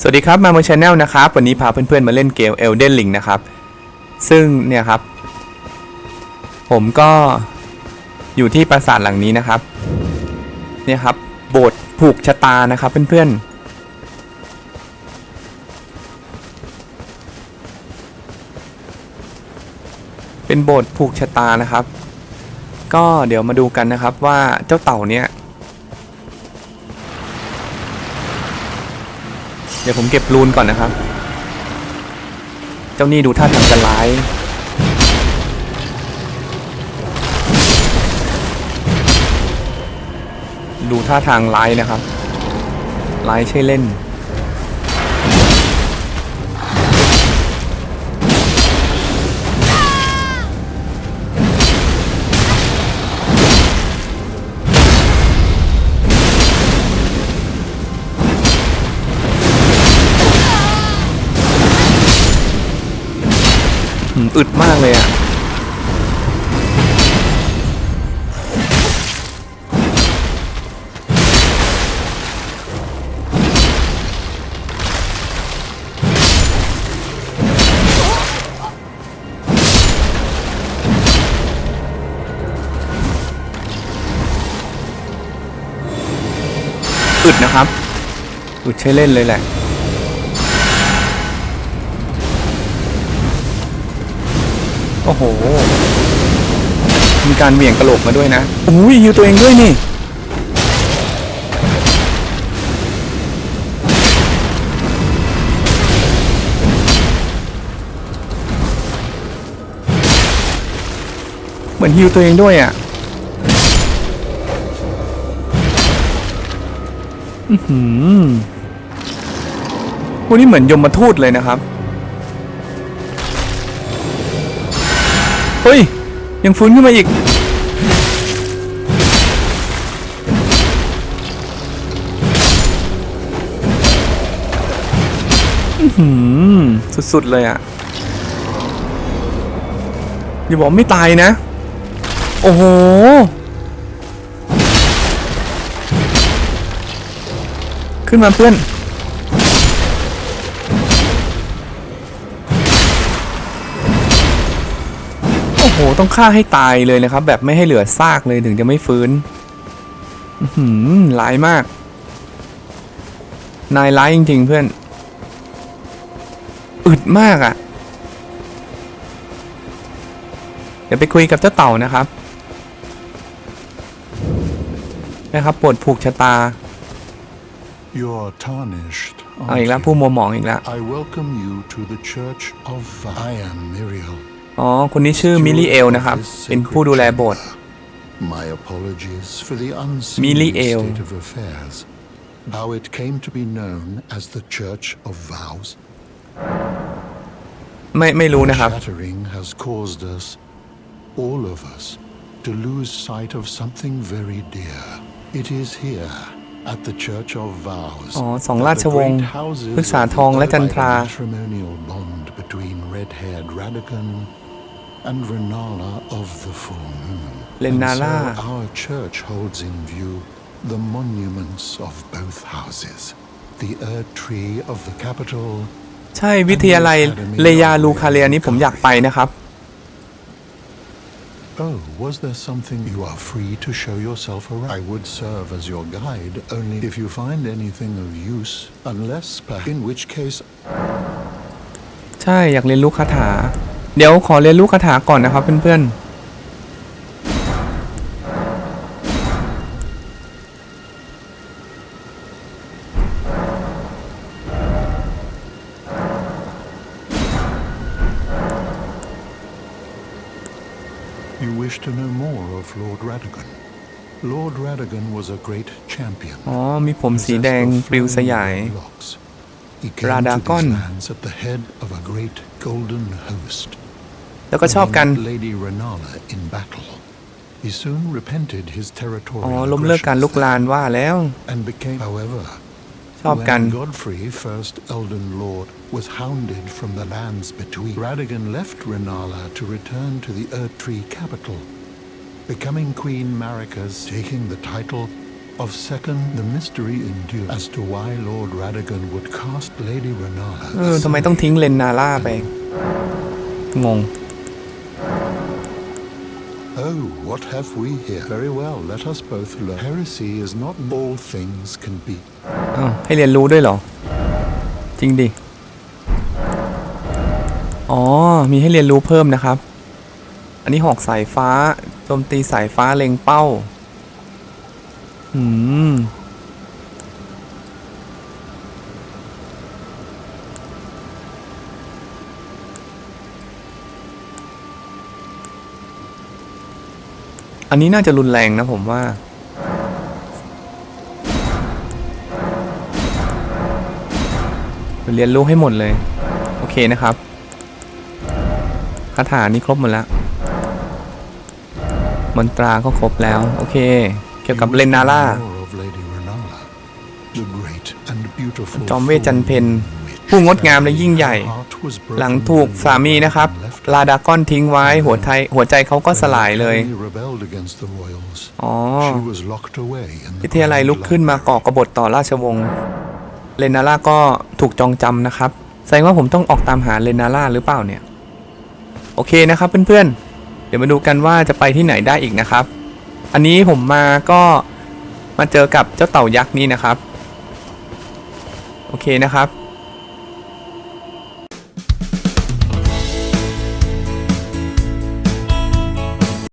สวัสดีครับมาโมชาแนลนะครับ วันนี้พาเพื่อนๆมาเล่นเกม Elden Ring นะครับ ซึ่งเนี่ยครับ ผมก็อยู่ที่ปราสาทหลังนี้นะครับ เนี่ยครับ โบสถ์ผูกชะตานะครับเพื่อนๆ เป็นโบสถ์ผูกชะตานะครับ ก็เดี๋ยวมาดูกันนะครับว่าเจ้าเต่าเนี่ย ดี๋ยวผมเก็บรูนก่อนนะครับ เจ้านี่ดูท่าทางจะร้าย ดูท่าทางร้ายนะครับ ร้ายใช่เล่น อึดนะครับอึดใช้เล่นเลยแหละโอ้โห มีการเหวี่ยงกระโหลกมาด้วยนะโอ้ยยิวตัวเองด้วยนี่ เหมือนฮิวตัวเองด้วยอะ พวกนี้เหมือนยมมาทูตเลยนะครับ เฮ้ย ยังฟื้นขึ้นมาอีกอื้อหือสุดๆเลยอะ่ะ อย่าบอกไม่ตายนะ โอ้โห ขึ้นมาเพื่อน โอ้โห ต้องฆ่าให้ตายเลยนะครับ แบบไม่ให้เหลือซากเลยถึงจะไม่ฟื้นอือหือร้ายมาก นายร้ายจริง ๆ เพื่อน อึดมากอะ่ะ เดี๋ยวไปคุยกับเจ้าเต่านะครับ นะครับปวดผูกชะตา You're tarnished. เอาอีก aren't แล้ว you? ผู้มัวหมองอีกแล้ว I welcome you to the Church of Va- I am Miriel. อ๋อ คนนี้ชื่อมิลลี่เอลนะครับ เป็นผู้ดูแลโบสถ์ My apologies for the unseen Miliel. state of affairs. How it came to be known as the Church of Vows. ไม่ไม่รู้นะครับ Shattering has caused us, all of us, to lose sight of something very dear. It is here. At the Church of Vows, อ๋อสอง that ราช the วงศ์ great houses พฤกษาทองและจันทรา by the matrimonial bond between red-haired Radigan and Renala of the Full Moon. Renala. And so our church holds in view the monuments of both houses, the Erd Tree of the capital ใช่วิทยาลัยเลยาลูคาเลียนี้ผมอยากไปนะครับ Oh, was there something you are free to show yourself around? I would serve as your guide only if you find anything of use, unless, perhaps, in which case ใช่อยากเรียนรู้คาถา เดี๋ยวขอเรียนรู้คาถาก่อนนะครับเพื่อนๆ you wish to know more of Lord Radigan. Lord Radigan was a great champion. อ๋อ มีผมสีแดง possessed of ปลิวสยาย flowing locks. He came to Radagon. these lands at the head of a great golden host. แล้วก็ชอบกัน He met Lady Renala in battle. He soon repented his อ๋อ territorial ล้มเลิกการลุก aggressions ลานว่าแล้ว and became, however, ชอบกัน When Godfrey, first Elden Lord, was hounded from the lands between, Radigan left Renala to return to the Erdtree capital, becoming Queen Marika's, taking the title Of second, the mystery endures as to why Lord Radigan would cast Lady Renala. เออทำไมต้องทิ้งเลนนาร่าไป งง Oh, what have we here? Very well, let us both learn. Heresy is not all things can be. อ้าวให้เรียนรู้ด้วยเหรอ จริงดิ อ๋อ มีให้เรียนรู้เพิ่มนะครับ อันนี้หอกสายฟ้า โจมตีสายฟ้าเล็งเป้า อืม อันนี้น่าจะรุนแรงนะผมว่า เรียนรู้ให้หมดเลย โอเคนะครับคาถานี้ครบหมดแล้วมนตราก็ครบแล้ว โอเค เกี่ยวกับ You เลนนาร่า must know more of Lady Renala, the great and beautiful จอมเวทจันเพน witch. ผู้งดงามและยิ่งใหญ่ หลังถูกสามีนะครับ ลาดากอนทิ้งไว้หัวใจหัวใจเขาก็สลายเลยอ๋อ She was locked away in the วิทยาลัยลุกขึ้นมาก่อกบฏต่อราชวงศ์เลนาร่าก็ถูกจองจำนะครับแสดงว่าผมต้องออกตามหาเลนาร่าหรือเปล่าเนี่ย โอเคนะครับเพื่อนๆ เดี๋ยวมาดูกันว่าจะไปที่ไหนได้อีกนะครับ อันนี้ผมมาก็มาเจอกับเจ้าเต่ายักษ์นี้นะครับ โอเคนะครับ